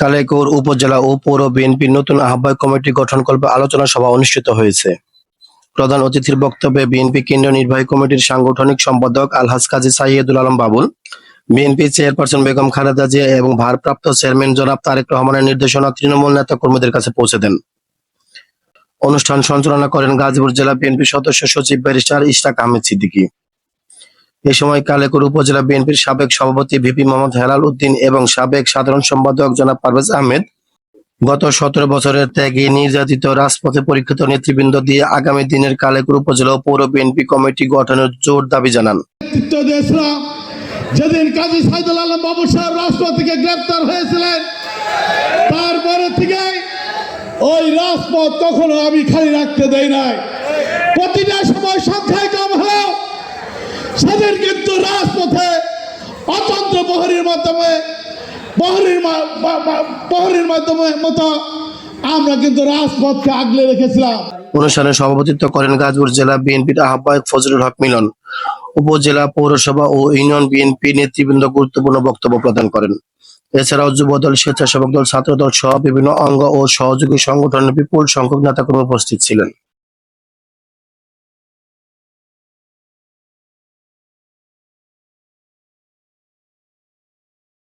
কালেকোর উপজেলা ও পৌর বিএনপির নতুন আহ্বায়ক কমিটি গঠনকল্পে আলোচনা সভা অনুষ্ঠিত হয়েছে। প্রধান অতিথির বক্তব্যে বিএনপি কেন্দ্রীয় নির্বাহী কমিটির সাংগঠনিক সম্পাদক আলহাজ কাজী সাইয়েদুল আলম বাবুল, বিএনপি চেয়ারপারসন বেগম খালেদা জিয়া এবং ভারপ্রাপ্ত চেয়ারম্যান জনাব তারেক রহমানের নির্দেশনা তৃণমূল নেতা কর্মীদের কাছে পৌঁছে দেন। অনুষ্ঠান সঞ্চালনা করেন গাজীপুর জেলা বিএনপি সদস্য সচিব ব্যারিস্টার ইশরাক আহমেদ সিদ্দিকী। এ সময় কালেকুর উপজেলা বিএনপির সাবেক সভাপতি ভিপি মোহাম্মদ হেলাল উদ্দিন এবং সাবেক সাধারণ সম্পাদক জনাব পারভেজ আহমেদ গত সতেরো বছরের ত্যাগে নির্যাতিত রাজপথে পরীক্ষিত নেতৃবৃন্দ দিয়ে আগামী দিনের কালেকুর উপজেলা ও পৌর বিএনপি কমিটি গঠনের জোর দাবি জানান। যেদিন কাজী সাইদুল আলম বাবু সাহেব রাষ্ট্র থেকে গ্রেপ্তার হয়েছিলেন, তারপরে থেকে ওই রাজপথ কখনো আমি খালি রাখতে দেই নাই। প্রতিটা সময় সেদিন কিন্তু রাজপথে অতন্ত্র প্রহরীর মাধ্যমে, প্রহরীর প্রহরীর মাধ্যমে মতো আমরা কিন্তু রাজপথকে আগলে রেখেছিলাম। অনুষ্ঠানে সভাপতিত্ব করেন গাজীপুর জেলা বিএনপির আহ্বায়ক ফজলুল হক মিলন। উপজেলা পৌরসভা ও ইউনিয়ন বিএনপি নেতৃবৃন্দ গুরুত্বপূর্ণ বক্তব্য প্রদান করেন। এছাড়াও যুবদল, স্বেচ্ছাসেবক দল ছাত্র দল সহ বিভিন্ন অঙ্গ ও সহযোগী সংগঠনের বিপুল সংখ্যক নেতাকর্মী উপস্থিত ছিলেন।